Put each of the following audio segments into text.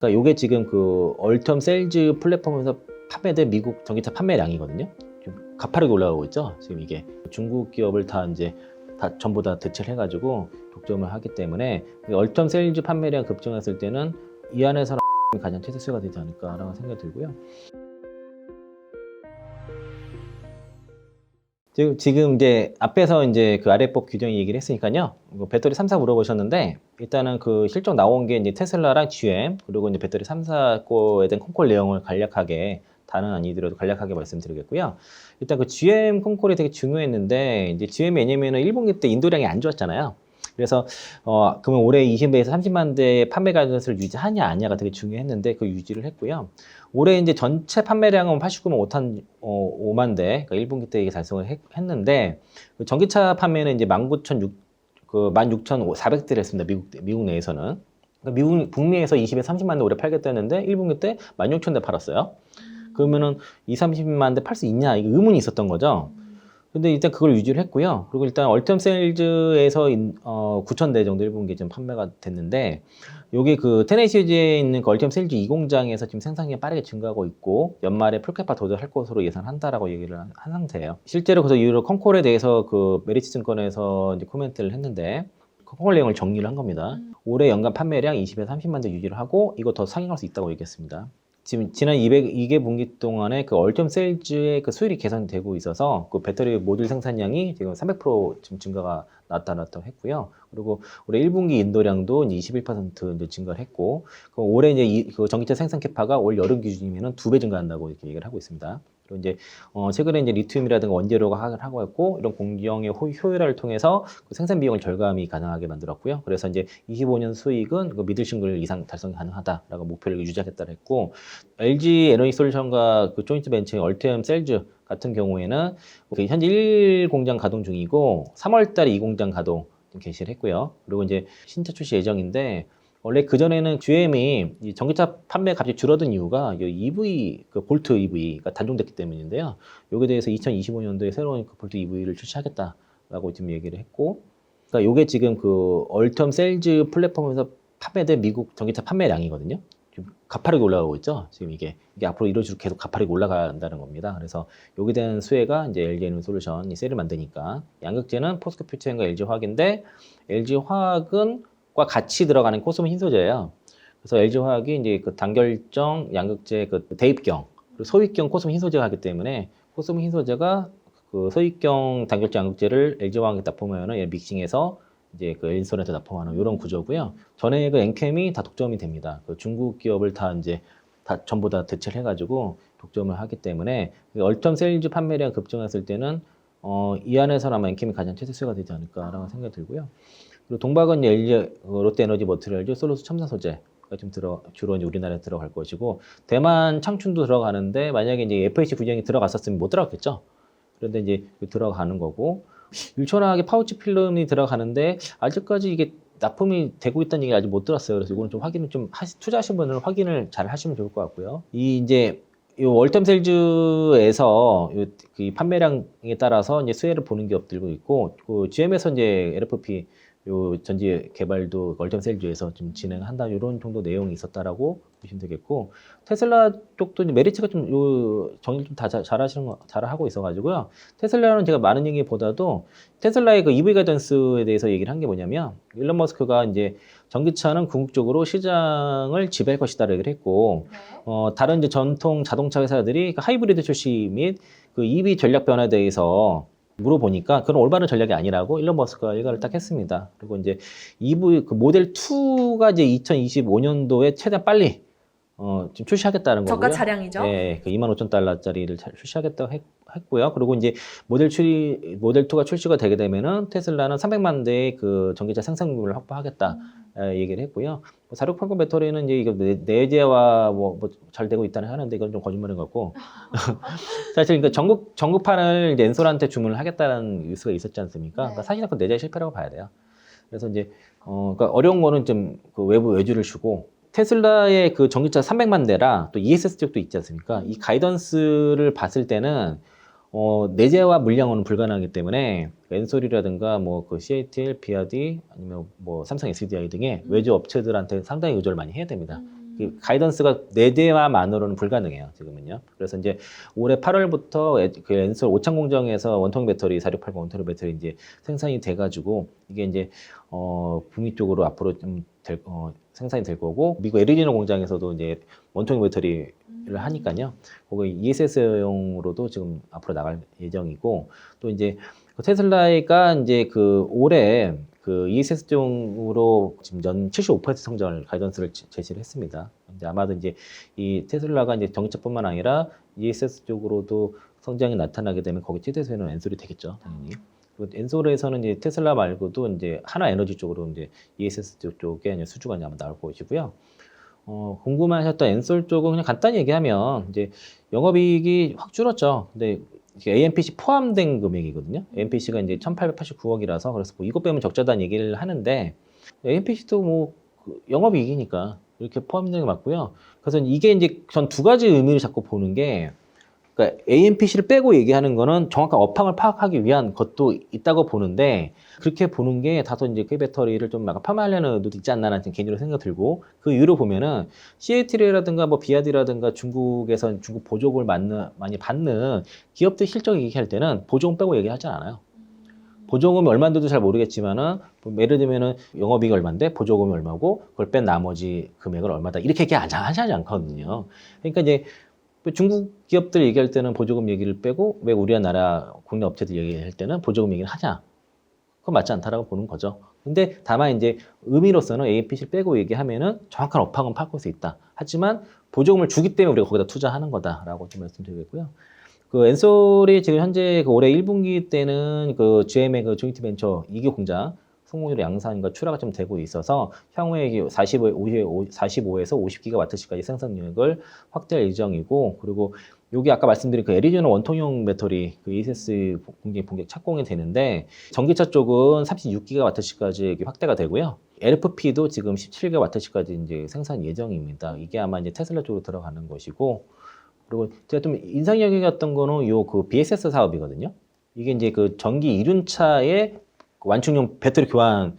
그러니까 요게 지금 그 얼텀 셀즈 플랫폼에서 판매된 미국 전기차 판매량이거든요. 좀 가파르게 올라가고 있죠. 지금 이게 중국 기업을 다 이제 다 전부 다 대체를 해가지고 독점을 하기 때문에 이 얼텀 셀즈 판매량 급증했을 때는 이 안에서는 가장 최대수가 되지 않을까라는 생각이 들고요. 지금, 지금 이제 앞에서 이제 그 아래법 규정 얘기를 했으니까요. 뭐 배터리 3사 물어보셨는데 일단은 그 실적 나온 게 이제 테슬라랑 GM 그리고 이제 배터리 3사 거에 대한 콩콜 내용을 간략하게 다른 아니더라도 간략하게 말씀드리겠고요. 일단 그 GM 콩콜이 되게 중요했는데 이제 GM이 왜냐면은 1분기 때 인도량이 안 좋았잖아요. 그래서 어 그러면 올해 20대에서 30만 대의 판매 가격을 유지하냐 아니냐가 되게 중요했는데 그 유지를 했고요. 올해 이제 전체 판매량은 89만 5천 어, 5만 대, 그러니까 1분기 때 이게 달성을 했, 했는데 그 전기차 판매는 이제 19,600, 그 16,400대를 했습니다. 미국 미국 내에서는. 그러니까 미국 북미에서 20에 30만 대 올해 팔겠다 했는데 1분기 때 16,000대 팔았어요. 그러면은 2, 30만 대 팔 수 있냐 이게 의문이 있었던 거죠. 근데 일단 그걸 유지를 했고요. 그리고 일단 얼텀 세일즈에서 인- 어, 9,000대 정도 1분기에 좀 판매가 됐는데 요게 그 테네시주에 있는 그 얼텀 세일즈 2공장에서 지금 생산이 빠르게 증가하고 있고 연말에 풀캡파 도달할 것으로 예상한다라고 얘기를 한- 한 상태예요. 실제로 그래서 이후로 콩콜에 대해서 그 메리츠 증권에서 이제 코멘트를 했는데 콩콜 내용을 정리를 한 겁니다. 올해 연간 판매량 20에서 30만 대 유지를 하고 이거 더 상향할 수 있다고 얘기했습니다. 지금 지난 202개 분기 동안에 그 얼텀 세일즈의 그 수율이 개선되고 있어서 그 배터리 모듈 생산량이 지금 300% 지금 증가가 나타났다고 했고요. 그리고 올해 1분기 인도량도 이제 21% 이제 증가를 했고 그 올해 이제 이, 그 전기차 생산 캐파가 올 여름 기준이면은 두배 증가한다고 이렇게 얘기를 하고 있습니다. 그리고 이제 어 최근에 이제 리튬이라든가 원재료가 하고 있고 이런 호- 효율화를 통해서 그 생산 비용을 절감이 가능하게 만들었고요. 그래서 이제 25년 수익은 그 미들 싱글 이상 달성이 가능하다라고 목표를 유지하겠다고 했고 LG 에너지 솔루션과 그 조인트 벤처의 얼템 셀즈 같은 경우에는 그 현재 1 공장 가동 중이고 3월 달에 2 공장 가동 좀 개시를 했고요. 그리고 이제 신차 출시 예정인데 원래 그 전에는 GM이 이 전기차 판매 값이 줄어든 이유가 이 EV 그 볼트 EV가 단종됐기 때문인데요. 여기에 대해서 2025년도에 새로운 그 볼트 EV를 출시하겠다라고 지금 얘기를 했고, 그러니까 요게 지금 그 얼텀 셀즈 플랫폼에서 판매된 미국 전기차 판매량이거든요. 지금 가파르게 올라가고 있죠. 지금 이게 이게 앞으로 이런 식으로 계속 가파르게 올라간다는 겁니다. 그래서 여기에 대한 수혜가 이제 LG 에너지 솔루션이 셀을 만드니까 양극재는 포스코 퓨처인과 LG 화학인데 LG 화학은 과 같이 들어가는 코스모 흰소재예요. 그래서 LG 화학이 이제 그 단결정 양극재 그 대입경 그리고 소입경 코스모 흰소재가 하기 때문에 코스모 흰소재가 그 소입경 단결정 양극재를 LG 화학에 납품하면은 얘 믹싱해서 이제 그 엔솔한테 납품하는 이런 구조고요. 전에 그 엔캠이 다 독점이 됩니다. 그 중국 기업을 다 이제 다 전부 다 대체를 해가지고 독점을 하기 때문에 그 얼텀 세일즈 판매량 급증했을 때는 어, 이 안에서는 아마 엔캠이 가장 최대수가 되지 않을까라는 생각이 들고요. 그리고 동박은 LG 어, 롯데에너지 머티리얼즈 솔루스 첨단 소재가 좀 들어 주로 이제 우리나라에 들어갈 것이고 대만 창춘도 들어가는데 만약에 이제 FH 구경이 들어갔었으면 못 들어갔겠죠. 그런데 이제 들어가는 거고 일천하게 파우치 필름이 들어가는데 아직까지 이게 납품이 되고 있다는 얘기 아직 못 들었어요. 그래서 이거는 좀 확인을 좀 하시, 투자하신 분들은 확인을 잘 하시면 좋을 것 같고요. 이 이제 이 월텀 셀즈에서 요, 그 판매량에 따라서 이제 수혜를 보는 기업들도 있고 그 GM에서 이제 LFP 요 전지 개발도 월텀 셀즈에서 좀 진행한다 이런 정도 내용이 있었다라고 보시면 되겠고 테슬라 쪽도 메리츠가 좀 요 정리 좀다 잘하시는 거 잘하고 있어가지고요. 테슬라는 제가 많은 얘기보다도 테슬라의 그 EV 가이던스에 대해서 얘기를 한 게 뭐냐면 일론 머스크가 이제 전기차는 궁극적으로 시장을 지배할 것이다라고 얘기를 했고 어, 다른 이제 전통 자동차 회사들이 그 하이브리드 출시 및 그 EV 전략 변화에 대해서 물어보니까 그런 올바른 전략이 아니라고 일론 머스크가 일가를 딱 했습니다. 그리고 이제 EV 그 모델 2가 이제 2025년도에 최대한 빨리 어, 지금 출시하겠다는 거고요. 저가 차량이죠. 네, 그 2만 5천 달러짜리를 차- 출시하겠다고 했, 했고요. 그리고 이제 모델 출이 모델 2가 출시가 되게 되면은 테슬라는 300만 대의 그 전기차 생산률을 확보하겠다 에, 얘기를 했고요. 뭐4680 배터리는 이제 이거 내- 내재와 뭐잘 되고 있다는 하는데 이건 좀 거짓말인 것 같고 사실 그러니까 전국 전국판을 이제 엔솔한테 주문을 하겠다는 뉴스가 있었지 않습니까? 그러니까 네. 사실은 그 내재 실패라고 봐야 돼요. 그래서 이제 어 그러니까 어려운 거는 좀 그 외부 외주를 주고 테슬라의 그 전기차 300만 대라 또 ESS 쪽도 있지 않습니까? 이 가이던스를 봤을 때는 어, 내재와 물량은 불가능하기 때문에 엔솔이라든가 뭐 그 CATL, BRD 아니면 뭐 삼성 SDI 등의 외주 업체들한테 상당히 의존을 많이 해야 됩니다. 음. 그 가이던스가 네 대만으로는 불가능해요 지금은요. 그래서 이제 올해 8월부터 그 엔솔 오창 공정에서 원통 배터리 4680 원통 배터리 이제 생산이 돼가지고 이게 이제 어 북미 쪽으로 앞으로 좀 될, 어, 생산이 될 거고 미국 에리지노 공장에서도 이제 원통 배터리를 하니까요. 그거 ESS용으로도 지금 앞으로 나갈 예정이고 또 이제 그 테슬라가 이제 그 올해 그 ESS용으로 지금 연 75% 성장을 가이던스를 제- 제시를 했습니다. 근데 아마도 이제 이 테슬라가 이제 전기차뿐만 아니라 ESS 쪽으로도 성장이 나타나게 되면 거기 찌대서는 엔솔이 되겠죠, 당연히. 그리고 엔솔에서는 이제 테슬라 말고도 이제 하나 에너지 쪽으로 이제 ESS 쪽- 쪽에 이제 수주가 이제 아마 나올 것이고요. 어, 궁금하셨던 엔솔 쪽은 그냥 간단히 얘기하면 이제 영업이익이 확 줄었죠. 근데 AMPC 포함된 금액이거든요. AMPC가 이제 1,889억이라서 그래서 뭐 이것 빼면 적자다는 얘기를 하는데 AMPC도 뭐 그 영업이익이니까 이렇게 포함된 게 맞고요. 그래서 이게 이제 전 두 가지 의미를 자꾸 보는 게 그러니까 AMPC를 빼고 얘기하는 거는 정확한 업황을 파악하기 위한 것도 있다고 보는데 그렇게 보는 게 다소 이제 그 배터리를 좀 약간 폄하하려는 의도도 있지 않나라는 개인적으로 생각 들고 그 이유로 보면은 CATL이라든가 뭐 비아디라든가 중국에서 중국 보조금을 많이, 많이 받는 기업들 실적 얘기할 때는 보조금 빼고 얘기하지 않아요. 보조금이 얼마인지도 잘 모르겠지만은 뭐 예를 들면은 영업이익 얼마인데 보조금이 얼마고 그걸 뺀 나머지 금액을 얼마다 이렇게 얘기 하지 않거든요. 그러니까 이제 뭐 중국 기업들 얘기할 때는 보조금 얘기를 빼고 왜 우리나라 국내 업체들 얘기할 때는 보조금 얘기를 하냐? 그건 맞지 않다라고 보는 거죠. 근데 다만 이제 의미로서는 APC를 빼고 얘기하면은 정확한 업황은 파악할 수 있다. 하지만 보조금을 주기 때문에 우리가 거기다 투자하는 거다라고 좀 말씀드리겠고요. 그 엔솔이 지금 현재 그 올해 1분기 때는 그 GM의 그 조인트 벤처 2기 공장 성공률 양산과 출하가 좀 되고 있어서 향후에 45, 45에서 50기가와트시까지 생산력을 확대할 예정이고 그리고 여기 아까 말씀드린 그 에리조나 원통형 배터리 그 ESS 공장이 본격 착공이 되는데 전기차 쪽은 36기가와트시까지 확대가 되고요. LFP도 지금 17기가와트시까지 이제 생산 예정입니다. 이게 아마 이제 테슬라 쪽으로 들어가는 것이고 그리고 제가 좀 인상적이었던 거는 요 그 BSS 사업이거든요. 이게 이제 그 전기 이륜차의 완충용 배터리 교환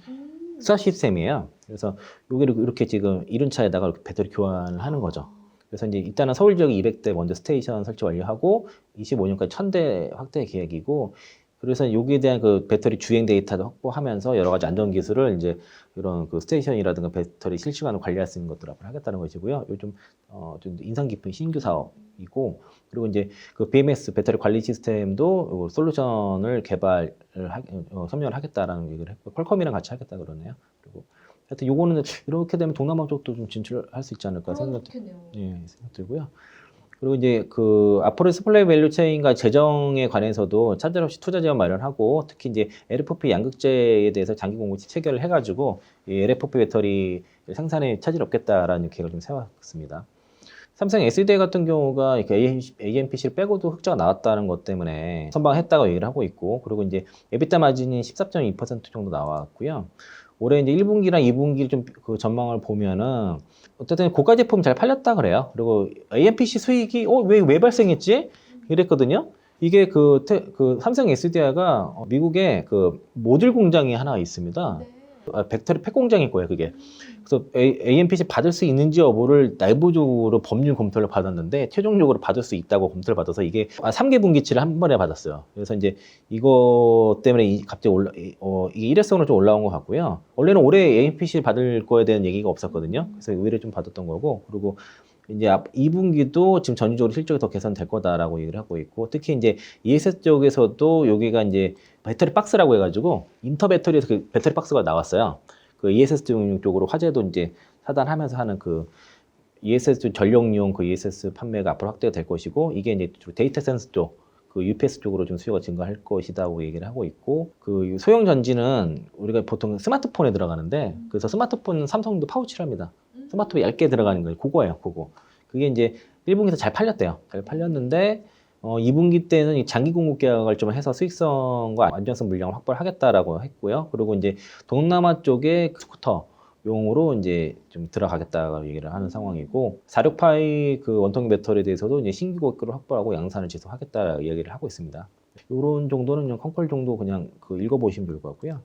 수화 시스템이에요. 그래서 여기를 이렇게 지금 이륜 차에다가 이렇게 배터리 교환을 하는 거죠. 그래서 이제 일단은 서울 지역 200대 먼저 스테이션 설치 완료하고 25년까지 1000대 확대 계획이고 그래서 여기에 대한 그 배터리 주행 데이터도 확보하면서 여러 가지 안전 기술을 이제 이런 그 스테이션이라든가 배터리 실시간으로 관리할 수 있는 것들을 앞으로 하겠다는 것이고요. 요즘 어, 좀 인상 깊은 신규 사업이고 그리고 이제 그 BMS 배터리 관리 시스템도 솔루션을 개발을 하, 어, 협력을 하겠다라는 얘기를 했고 퀄컴이랑 같이 하겠다 그러네요. 그리고 하여튼 요거는 이렇게 되면 동남아 쪽도 좀 진출할 수 있지 않을까 생각 좋겠네요. 예, 생각 들고요. 그리고 이제 그 앞으로 스플레이 밸류 체인과 재정에 관해서도 차질 없이 투자 지원 마련하고 특히 이제 LFP 양극재에 대해서 장기 공급 체결을 해가지고 이 LFP 배터리 생산에 차질 없겠다라는 계획을 좀 세웠습니다. 삼성 SDI 같은 경우가 이렇게 AMPC를 빼고도 흑자가 나왔다는 것 때문에 선방했다고 얘기를 하고 있고 그리고 이제 에비타 마진이 14.2% 정도 나왔고요. 올해 이제 1분기랑 2분기 좀 그 전망을 보면은 어쨌든 고가 제품 잘 팔렸다 그래요. 그리고 AMPC 수익이 어왜 왜 발생했지? 이랬거든요. 이게 그, 테- 그 삼성 SDI가 미국에 그 모듈 공장이 하나 있습니다. 네. 아, 배터리 팩 공장일 거예요, 그게. 그래서 A, m p c 받을 수 있는지 여부를 내부적으로 법률 검토를 받았는데 최종적으로 받을 수 있다고 검토를 받아서 이게 아, 3개 분기치를 한 번에 받았어요. 그래서 이제 이거 때문에 이, 갑자기 올라 이- 어, 이게 일회성으로 좀 올라온 것 같고요. 원래는 올해 AMPC 받을 거에 대한 얘기가 없었거든요. 그래서 의뢰 좀 받았던 거고 그리고 이제 앞 2분기도 지금 전체적으로 실적이 더 개선될 거다라고 얘기를 하고 있고 특히 이제 ESS 쪽에서도 여기가 이제 배터리 박스라고 해가지고 인터 배터리에서 그 배터리 박스가 나왔어요. 그 ESS 쪽으로 화재도 이제 차단하면서 하는 그 ESS 전력용 그 ESS 판매가 앞으로 확대가 될 것이고 이게 이제 데이터 센스 쪽, 그 UPS 쪽으로 좀 수요가 증가할 것이다고 얘기를 하고 있고 그 소형 전지는 우리가 보통 스마트폰에 들어가는데 그래서 스마트폰 삼성도 파우치를 합니다. 음. 스마트폰 얇게 들어가는 거예요. 그거예요, 그거. 그게 이제 1분기에서 잘 팔렸대요. 잘 팔렸는데 어, 2분기 때는 이 장기 공급 계약을 좀 해서 수익성과 안전성 물량을 확보를 하겠다라고 했고요. 그리고 이제 동남아 쪽에 스쿠터 용으로 이제 좀 들어가겠다고 얘기를 하는 상황이고 46파이 그 원통 배터리에 대해서도 이제 신규 고객을 확보하고 양산을 지속하겠다 얘기를 하고 있습니다. 이런 정도는 그냥 컨콜 정도 그냥 그 읽어보시면 좋을 것 같고요.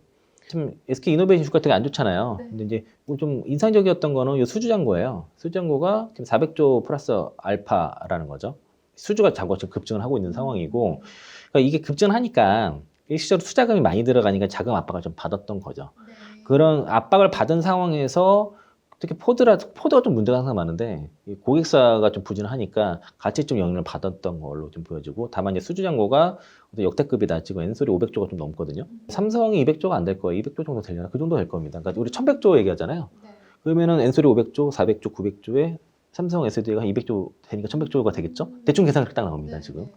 좀 SK 이노베이션 주가 되게 안 좋잖아요. 네. 근데 이제 뭐좀 인상적이었던 거는 이 수주잔고예요. 수주잔고가 지금 400조 플러스 알파라는 거죠. 수주가 잔고 지금 급증을 하고 있는 상황이고, 그러니까 이게 급증하니까 일시적으로 투자금이 많이 들어가니까 자금 압박을 좀 받았던 거죠. 네. 그런 압박을 받은 상황에서 특히 포드라 포드가 좀 문제가 항상 많은데 이 고객사가 좀 부진하니까 같이 좀 영향을 받았던 걸로 좀 보여지고 다만 이제 수주 잔고가 어떤 역대급이다 지금 엔솔이 500조가 좀 넘거든요. 삼성이 200조가 안 될 거예요. 200조 정도 되려나 그 정도 될 겁니다. 그러니까 우리 1100조 얘기하잖아요. 네. 그러면은 엔솔이 500조, 400조, 900조에 삼성 SD가 한 200조 되니까 1100조가 되겠죠? 대충 계산 그렇게 딱 나옵니다 네, 지금. 네.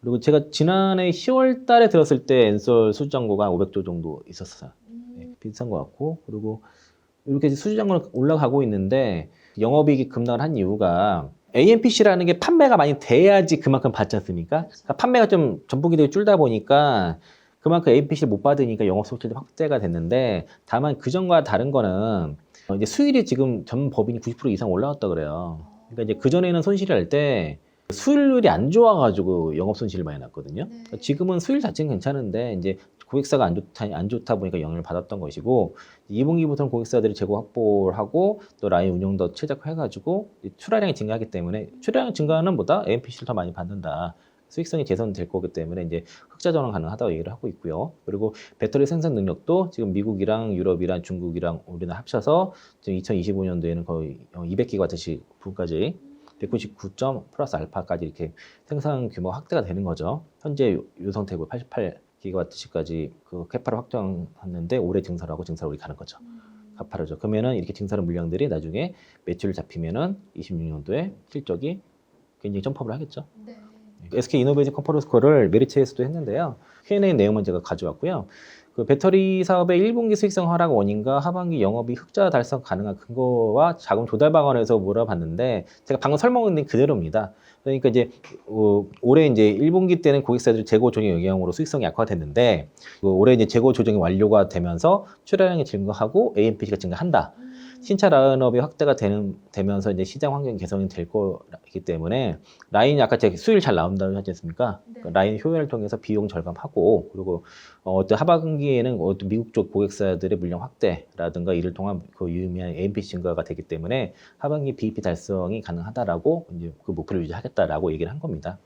그리고 제가 지난해 10월 달에 들었을 때 엔솔 수주 잔고가 한 500조 정도 있었어요. 네, 음. 비슷한 것 같고 그리고 이렇게 수주장고는 올라가고 있는데 영업이익이 급락을 한 이유가 AMPC라는 게 판매가 많이 돼야지 그만큼 받지 않습니까? 그렇죠. 그러니까 판매가 좀 되게 줄다 보니까 그만큼 AMPC를 못 받으니까 영업 수익률이 확대가 됐는데 다만 그 전과 다른 거는 어, 이제 수율이 지금 전 법인이 90% 이상 올라왔다 그래요. 그러니까 이제 그 전에는 손실을 할때 수율이 안 좋아가지고 영업 손실을 많이 났거든요. 네. 지금은 수율 자체는 괜찮은데 이제 고객사가 안 좋다 안 좋다 보니까 영향을 받았던 것이고 2분기부터는 고객사들이 재고 확보를 하고 또 라인 운영도 최적화해가지고 이 출하량이 증가하기 때문에 출하량 증가하는 보다 AMPC를 더 많이 받는다. 수익성이 개선될 거기 때문에 이제 흑자 전환 가능하다고 얘기를 하고 있고요. 그리고 배터리 생산 능력도 지금 미국이랑 유럽이랑 중국이랑 우리나라 합쳐서 지금 2025년도에는 거의 200기가와트씩 부까지 199점 플러스 알파까지 이렇게 생산 규모 가 확대가 되는 거죠. 현재 요, 요 상태고 88 기가와트시까지 그 캐파를 확정했는데 올해 증설하고 증설 우리 가는 거죠. 음. 가파르죠. 그러면은 이렇게 증설한 물량들이 나중에 매출 잡히면은 26년도에 실적이 굉장히 점프를 하겠죠. 네. SK 이노베이션 컨퍼런스 콜을 메리츠에서도 했는데요. Q&A 내용만 제가 가져왔고요. 그 배터리 사업의 1분기 수익성 하락 원인과 하반기 영업이 흑자 달성 가능한 근거와 자금 조달 방안에서 물어봤는데 제가 방금 설명한 게 그대로입니다. 그러니까 이제 어, 올해 이제 1분기 때는 고객사들 재고 조정 영향으로 수익성이 약화됐는데 그 올해 이제 재고 조정이 완료가 되면서 출하량이 증가하고 AMPC가 증가한다. 음. 신차 라인업이 확대가 되는, 되면서 이제 시장 환경 개선이 될 거기 때문에 라인이 아까 제가 수율 잘 나온다고 하지 않습니까? 네. 그 라인 효율을 통해서 비용 절감하고 그리고 어, 어떤 하반기에는 어떤 미국 쪽 고객사들의 물량 확대라든가 이를 통한 그 유의미한 AMP 증가가 되기 때문에 하반기 BEP 달성이 가능하다라고 이제 그 목표를 유지하겠다라고 얘기를 한 겁니다.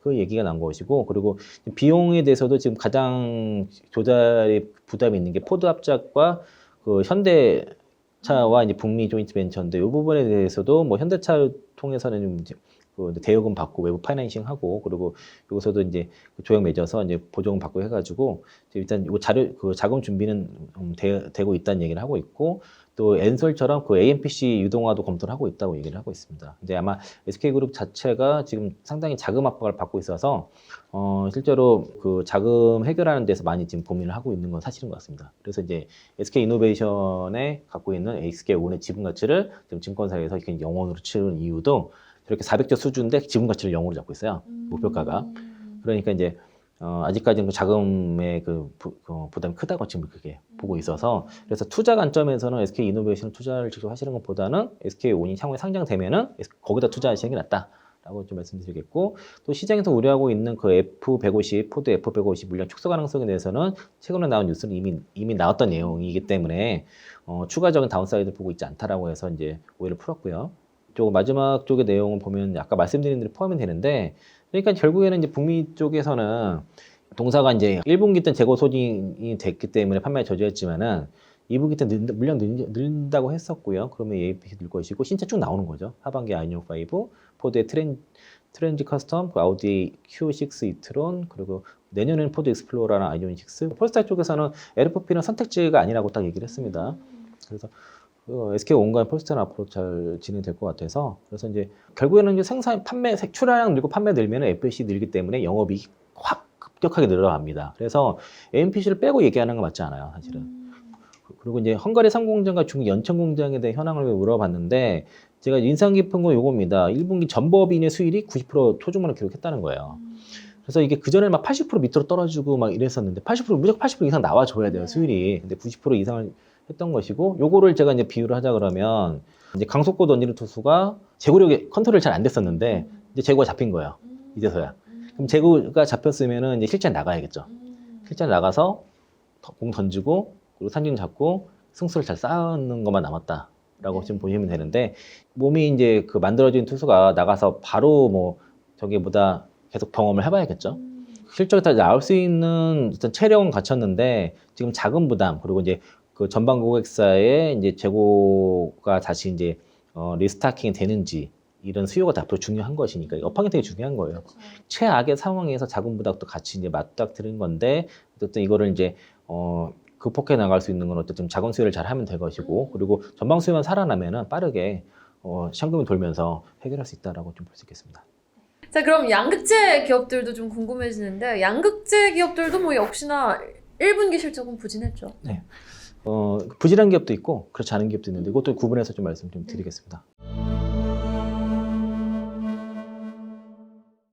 그 얘기가 난 것이고 그리고 비용에 대해서도 지금 가장 조달에 부담이 있는 게 포드 합작과 그 현대 차와 이제 북미 조인트 벤처인데 이 부분에 대해서도 뭐 현대차 통해서는 좀 이제 그 대여금 받고 외부 파이낸싱 하고 그리고 여기서도 이제 그 조약 맺어서 이제 보조금 받고 해가지고 일단 이 자료 그 자금 준비는 음, 되, 되고 있다는 얘기를 하고 있고 또 엔솔처럼 그 AMPC 유동화도 검토를 하고 있다고 얘기를 하고 있습니다. 근데 아마 SK그룹 자체가 지금 상당히 자금 압박을 받고 있어서 어, 실제로 그 자금 해결하는 데서 많이 지금 고민을 하고 있는 건 사실인 것 같습니다. 그래서 이제 SK 이노베이션에 갖고 있는 SK 온의 지분 가치를 지금 증권사에서 영원으로 치는 이유도 저렇게 400조 수준인데 지분 가치를 영으로 잡고 있어요. 목표가가. 음. 그러니까 이제 어, 아직까지는 그 자금의 그, 부, 그 부담이 크다고 지금 그게 보고 있어서 그래서 투자 관점에서는 SK 이노베이션 투자를 직접 하시는 것보다는 SK 온이 향후에 상장되면은 거기다 투자하시는 게 낫다. 라고 좀 말씀드리겠고 또 시장에서 우려하고 있는 그 F150 포드 F150 물량 축소 가능성에 대해서는 최근에 나온 뉴스는 이미 이미 나왔던 내용이기 때문에 어, 추가적인 다운사이드 보고 있지 않다라고 해서 이제 오해를 풀었고요. 쪽 마지막 쪽의 내용을 보면 아까 말씀드린 대로 포함이 되는데 그러니까 결국에는 이제 북미 쪽에서는 동사가 이제 1분기 때 재고 소진이 됐기 때문에 판매가 저조했지만은 2분기 때 늘, 물량 늘, 늘린다고 했었고요. 그러면 APC 늘 것이고 신차 쭉 나오는 거죠. 하반기 아이니오 5, 포드의 트렌 트렌지 커스텀, 그 아우디 Q6 이트론, 그리고 내년에는 포드 익스플로러랑 아이오닉 6. 폴스타 쪽에서는 LFP는 선택지가 아니라고 딱 얘기를 했습니다. 그래서 그 SK 온과 폴스타는 앞으로 잘 진행될 것 같아서 그래서 이제 결국에는 이제 생산 판매 출하량 늘고 판매 늘면 FAC 늘기 때문에 영업이 확 급격하게 늘어납니다. 그래서 AMPC를 빼고 얘기하는 건 맞지 않아요, 사실은. 음. 그리고 이제 헝가리 3공장과 중국 연천 공장에 대한 현황을 물어봤는데 제가 인상 깊은 건 요겁니다. 1분기 전법인의 수익이 90% 초중반을 기록했다는 거예요. 음. 그래서 이게 그전에 막 80% 밑으로 떨어지고 막 이랬었는데 80% 무조건 80% 이상 나와줘야 돼요 네. 수율이. 근데 90% 이상을 했던 것이고 요거를 제가 이제 비유를 하자 그러면 이제 강속고 던지는 투수가 제구력이 컨트롤 잘 안 됐었는데 이제 제구가 잡힌 거예요. 음. 이제서야. 음. 그럼 제구가 잡혔으면은 이제 실전 나가야겠죠. 음. 실전 나가서 더- 공 던지고 그리고 산진 잡고 승수를 잘 쌓는 것만 남았다 라고 네. 지금 보시면 되는데 몸이 이제 그 만들어진 투수가 나가서 바로 뭐 저기보다 계속 경험을 해봐야겠죠. 음. 실적이 다 나올 수 있는 어떤 체력은 갖췄는데 지금 자금 부담 그리고 이제 그 전방 고객사의 이제 재고가 다시 이제 어, 리스타킹이 되는지 이런 수요가 다 앞으로 중요한 것이니까 업황이 되게 중요한 거예요. 그렇죠. 최악의 상황에서 자금 부담도 같이 이제 맞닥뜨린 건데 어쨌든 이거를 이제 어 극복해 나갈 수 있는 건 어쨌든 자금 수요를 잘 하면 될 것이고 그리고 전방 수요만 살아나면은 빠르게 어 현금이 돌면서 해결할 수 있다라고 좀 볼 수 있겠습니다. 자 그럼 양극재 기업들도 좀 궁금해지는데 양극재 기업들도 뭐 역시나 1분기 실적은 부진했죠. 어 부실한 기업도 있고 그렇지 않은 기업도 있는데 이것도 구분해서 좀 말씀 좀 드리겠습니다.